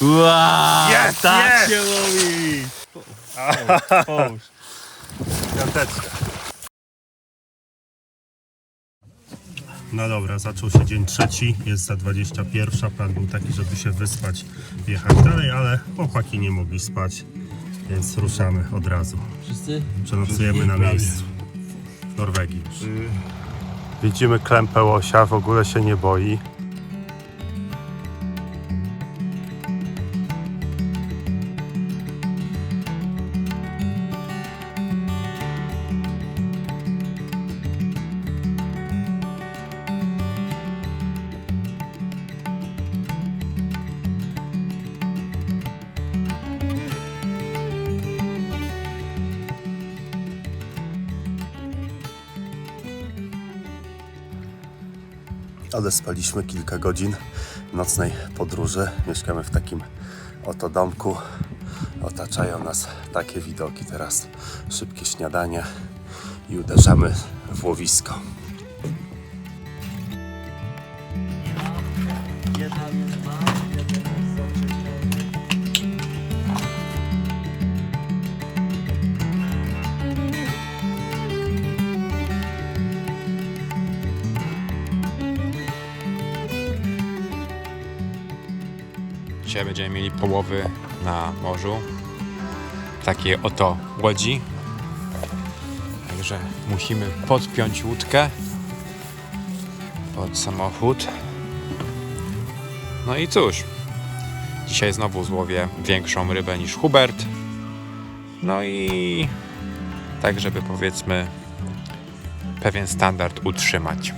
Wow, Jest, tak jest! się łowi! Połóż. Piąteczka. No dobra, zaczął się dzień trzeci, jest za 21. Plan był taki, żeby się wyspać, jechać dalej, ale chłopaki nie mogli spać, więc ruszamy od razu. Wszyscy? Przenocujemy na miejscu w Norwegii już. Widzimy klępę łosia, w ogóle się nie boi. Odespaliśmy kilka godzin nocnej podróży. Mieszkamy w takim oto domku. Otaczają nas takie widoki. Teraz szybkie śniadanie i uderzamy w łowisko. Dzisiaj będziemy mieli połowy na morzu. Takie oto łodzi. Także musimy podpiąć łódkę pod samochód. No i cóż, dzisiaj znowu złowię większą rybę niż Hubert. No i tak, żeby powiedzmy pewien standard utrzymać.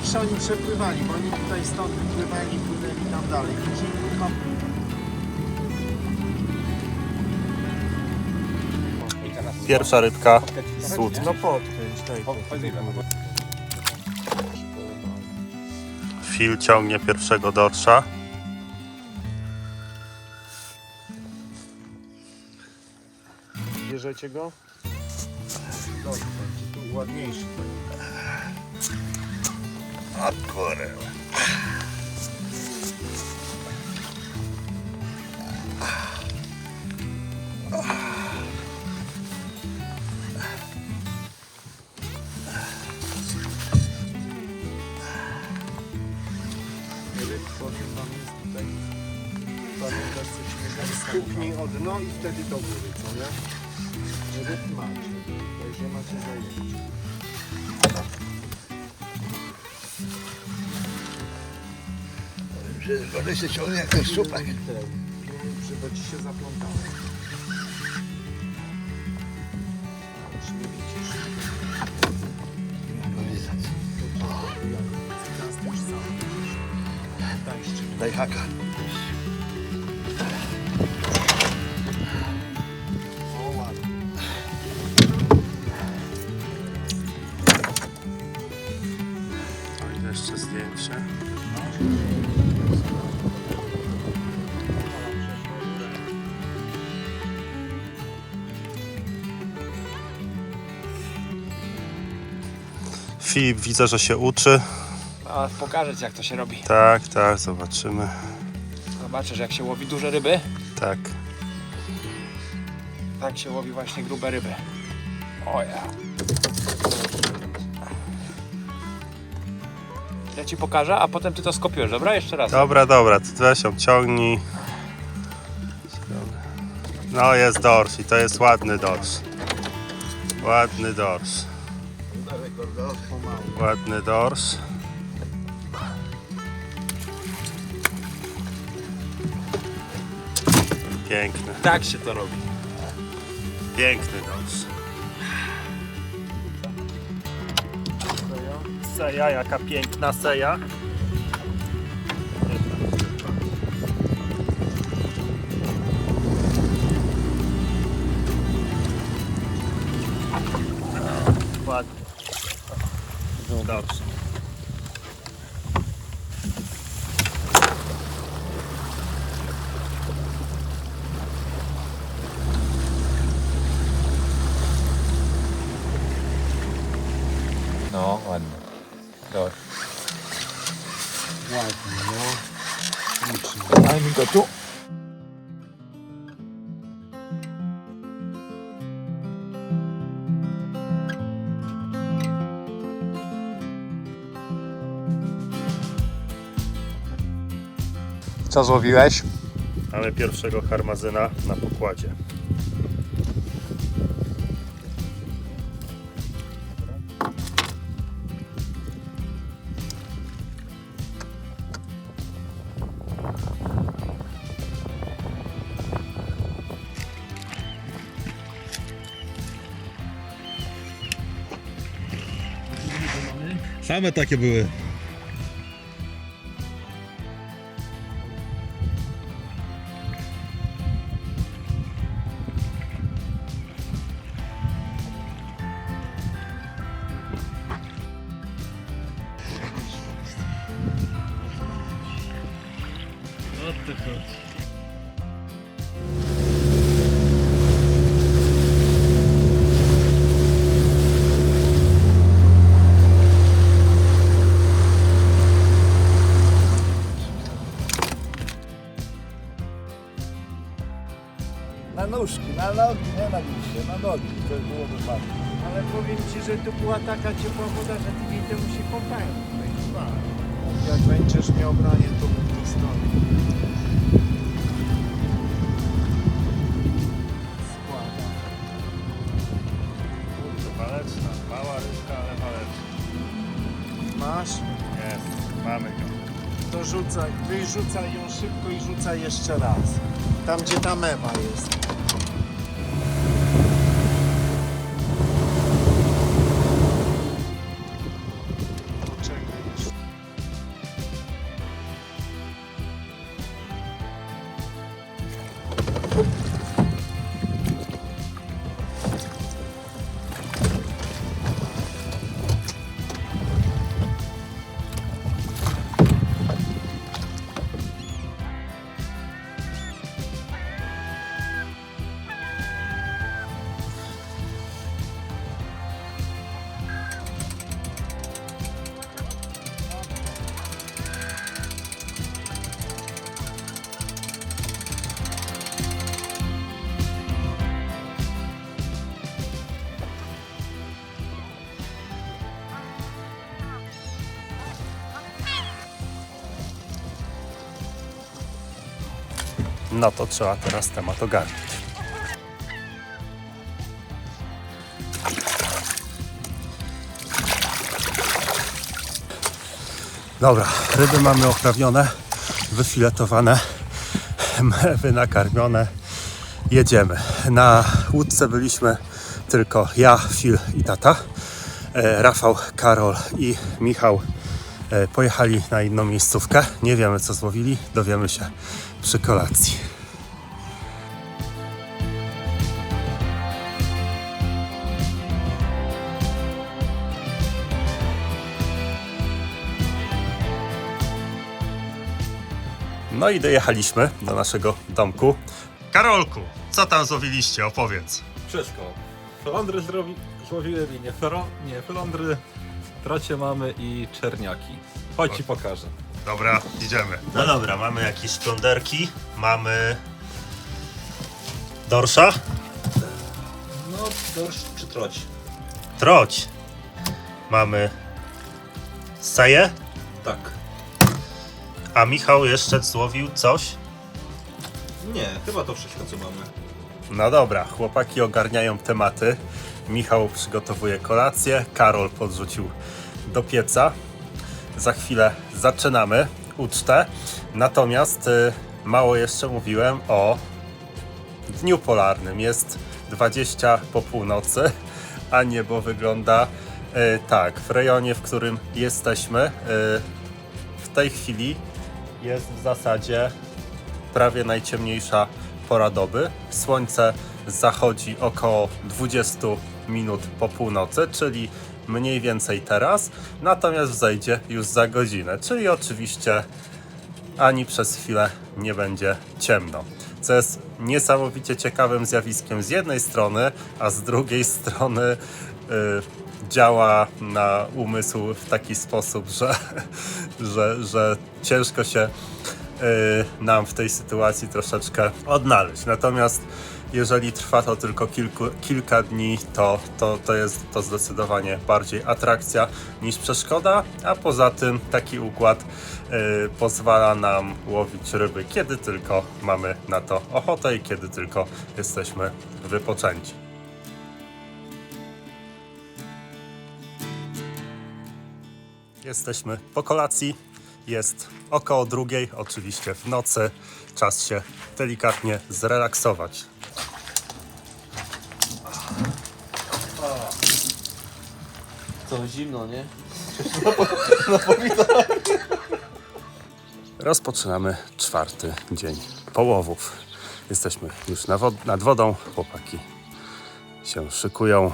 Zawsze oni przepływali, bo oni tutaj stąd wypływali, płynęli tam dalej. Później kurwa, Pierwsza rybka z łódki. No podkręć, daj. Phil ciągnie pierwszego dorsza. Bierzecie go? Dobrze, będzie tu ładniejszy. Powiem wam, jest tutaj pamiętasz coś Stuknij o dno i wtedy do góry, co nie? Ryb macie, także macie zajęcie. Że wodę się ciągnie jak ten szczupak. Żeby ci się zaplątało. Czy nie widzisz? Daj haka. Filip widzę, że się uczy. A pokażę ci jak to się robi. Tak, tak, zobaczymy. Zobaczysz jak się łowi duże ryby. Tak. Tak się łowi właśnie grube ryby. O ja. Ja ci pokażę, a potem ty to skopiujesz, dobra? Jeszcze raz. Dobra, dobra, ty weź ją ciągnij. No jest dorsz i to jest ładny dorsz. Ładny dorsz. Ładny dorsz. Piękny, Tak się to robi. piękny dorsz. Seja, jaka piękna seja. No, ładnie. Dobra. Ładnie, no. Daj mi go tu. Co złowiłeś? Mamy pierwszego harmazyna na pokładzie. Same takie były. O ty chodź. Na nogi, nie na liście, na nogi. To byłoby fajnie. Ale powiem Ci, że tu była taka ciepła woda, że tydzień temu się kąpałem. Jak będziesz miał branie, to bym tu stoi. Składa. Kurczę, waleczna. Mała rybka, ale waleczna. Masz? Jest, mamy go. To rzucaj, wyrzucaj ją szybko i rzucaj jeszcze raz. Tam gdzie ta mewa jest. No to trzeba teraz temat ogarnąć. Dobra, ryby mamy oprawione, wyfiletowane, mewy nakarmione. Jedziemy. Na łódce byliśmy tylko ja, Phil i tata. E, Rafał, Karol i Michał e, pojechali na inną miejscówkę. Nie wiemy co złowili, dowiemy się przy kolacji. No i dojechaliśmy do naszego domku. Karolku, co tam złowiliście? Opowiedz. Wszystko. Flądry zrobi, złowiłem i nie, fero, nie flądry, trocie mamy i czerniaki. Chodź ci pokażę. Dobra, idziemy. No dobra, mamy jakieś splonderki, mamy dorsza, No, dorsz czy troć? troć, mamy saję, Tak. a Michał jeszcze złowił coś. Nie, chyba to wszystko co mamy. No dobra, chłopaki ogarniają tematy. Michał przygotowuje kolację, Karol podrzucił do pieca. Za chwilę zaczynamy ucztę. Natomiast y, mało jeszcze mówiłem o dniu polarnym. Jest 20 po północy, a niebo wygląda y, tak. W rejonie, w którym jesteśmy, y, w tej chwili jest w zasadzie prawie najciemniejsza pora doby. Słońce zachodzi około 20 minut po północy, czyli mniej więcej teraz, natomiast wzejdzie już za godzinę, czyli oczywiście ani przez chwilę nie będzie ciemno. Co jest niesamowicie ciekawym zjawiskiem z jednej strony, a z drugiej strony y, działa na umysł w taki sposób, że, że, że ciężko się y, nam w tej sytuacji troszeczkę odnaleźć. Natomiast jeżeli trwa to tylko kilku, kilka dni, to, to, to jest to zdecydowanie bardziej atrakcja niż przeszkoda, a poza tym taki układ y, pozwala nam łowić ryby, kiedy tylko mamy na to ochotę i kiedy tylko jesteśmy wypoczęci. Jesteśmy po kolacji. Jest około drugiej, oczywiście w nocy. Czas się delikatnie zrelaksować. To zimno, nie? Rozpoczynamy czwarty dzień połowów. Jesteśmy już na wod- nad wodą. Chłopaki się szykują.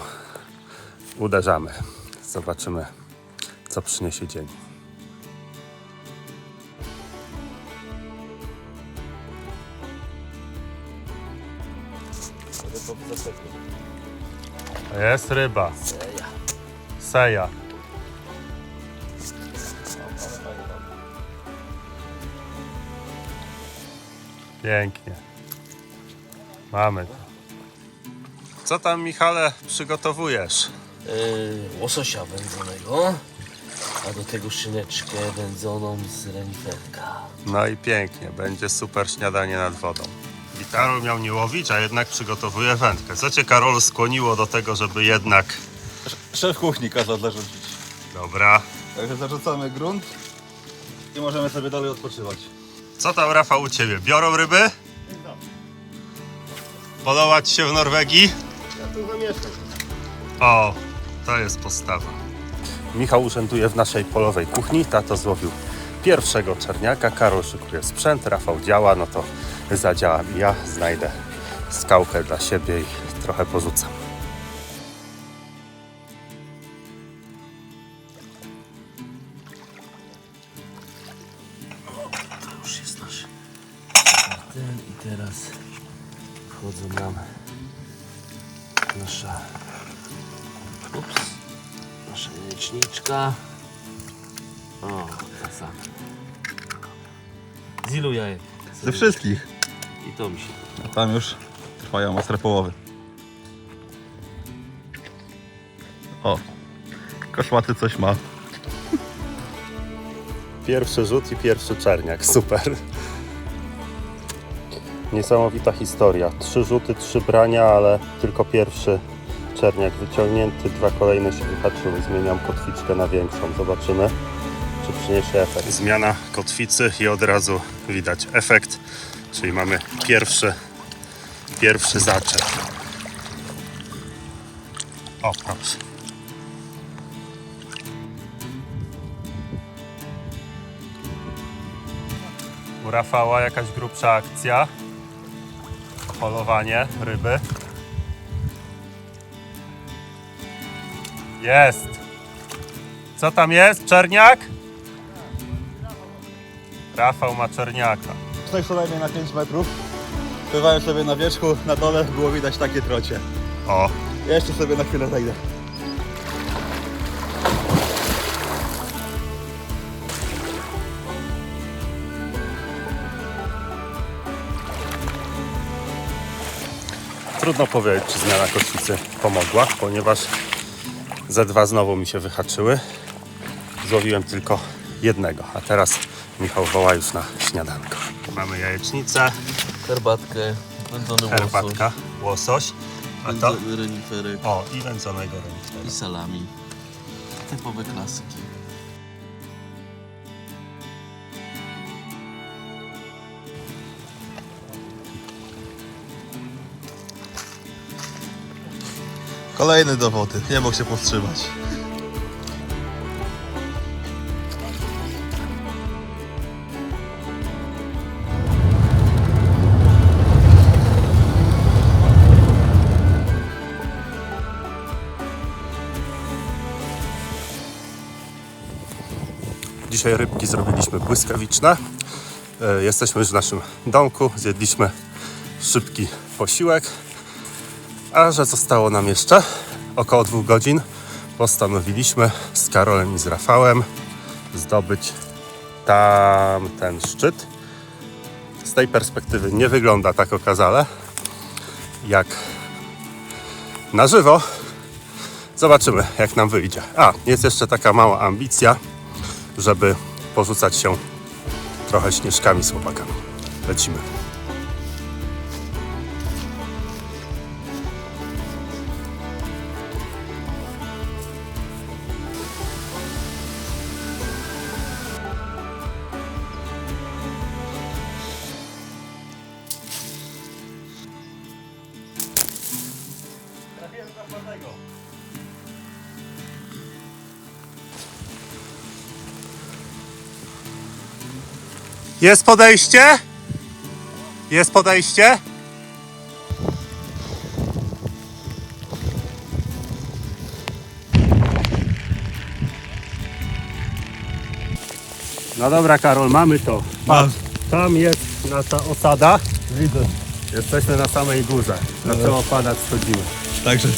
Uderzamy. Zobaczymy, co przyniesie dzień. Jest ryba. Seja. Pięknie. Mamy to. Co tam, Michale, przygotowujesz? Yy, łososia wędzonego, a do tego szyneczkę wędzoną z reniferka. No i pięknie, będzie super śniadanie nad wodą. Karol miał nie łowić, a jednak przygotowuje wędkę. Co cię, Karol, skłoniło do tego, żeby jednak... Szef kuchni kazał zarzucić. Dobra. Także zarzucamy grunt i możemy sobie dalej odpoczywać. Co tam, Rafał, u ciebie? Biorą ryby? Podoba ci się w Norwegii? Ja tu zamieszkam. O, to jest postawa. Michał urzęduje w naszej polowej kuchni. Tato złowił pierwszego czerniaka. Karol szykuje sprzęt, Rafał działa, no to zadziałam ja. Znajdę skałkę dla siebie i trochę porzucam. To już jest nasz ten i teraz wchodzą nam nasza ups, nasza jajeczniczka. O, kasa. Z ilu jajek? Ze wszystkich. I to mi się. A tam już trwają ostre połowy. O, koszłaty coś ma. Pierwszy rzut i pierwszy czerniak. Super. Niesamowita historia. Trzy rzuty, trzy brania, ale tylko pierwszy czerniak wyciągnięty. Dwa kolejne się wyhaczyły. Zmieniam kotwiczkę na większą. Zobaczymy, czy przyniesie efekt. Zmiana kotwicy i od razu widać efekt. Czyli mamy pierwszy, pierwszy zaczep. O, proszę. U Rafała jakaś grubsza akcja. Polowanie ryby. Jest. Co tam jest? Czerniak? Rafał ma czerniaka. Tutaj co najmniej na 5 metrów. Pływałem sobie na wierzchu, na dole było widać takie trocie. O, jeszcze sobie na chwilę zejdę. trudno powiedzieć, czy zmiana kotwicy pomogła, ponieważ ze dwa znowu mi się wyhaczyły. Złowiłem tylko jednego, a teraz Michał woła już na śniadanko. Mamy jajecznicę, Herbatkę, wędzony łosoś. herbatka. łosoś. A to? Renifery O, i wędzonego renifera. i salami. Typowe klasyki. Kolejny do wody, nie mógł się powstrzymać. Dzisiaj rybki zrobiliśmy błyskawiczne. E, Jesteśmy już w naszym domku, zjedliśmy szybki posiłek. A że zostało nam jeszcze około dwóch godzin, postanowiliśmy z Karolem i z Rafałem zdobyć tamten szczyt. Z tej perspektywy nie wygląda tak okazale jak na żywo. Zobaczymy, jak nam wyjdzie. A, jest jeszcze taka mała ambicja, żeby porzucać się trochę śnieżkami z chłopakami. Lecimy. Jest podejście? Jest podejście? No dobra, Karol, mamy to. Tam jest nasza osada. Widzę. Jesteśmy na samej górze. Zaczęło padać, schodzimy. Także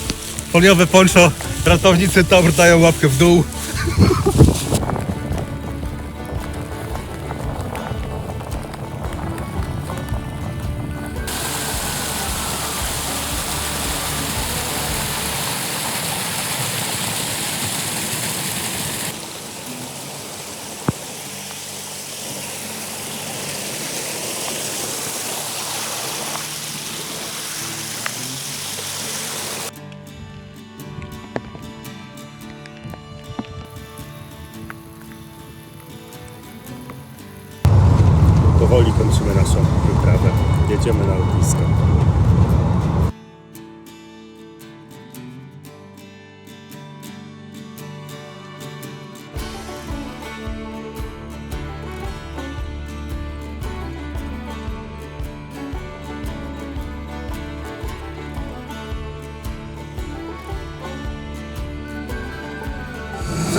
foliowe poncho, ratownicy TOBR dają łapkę w dół.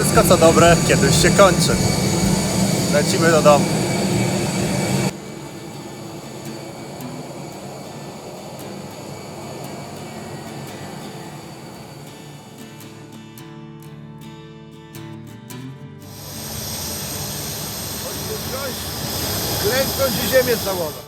Wszystko co dobre kiedyś się kończy. Lecimy do domu. Klęknąć i ziemię całować.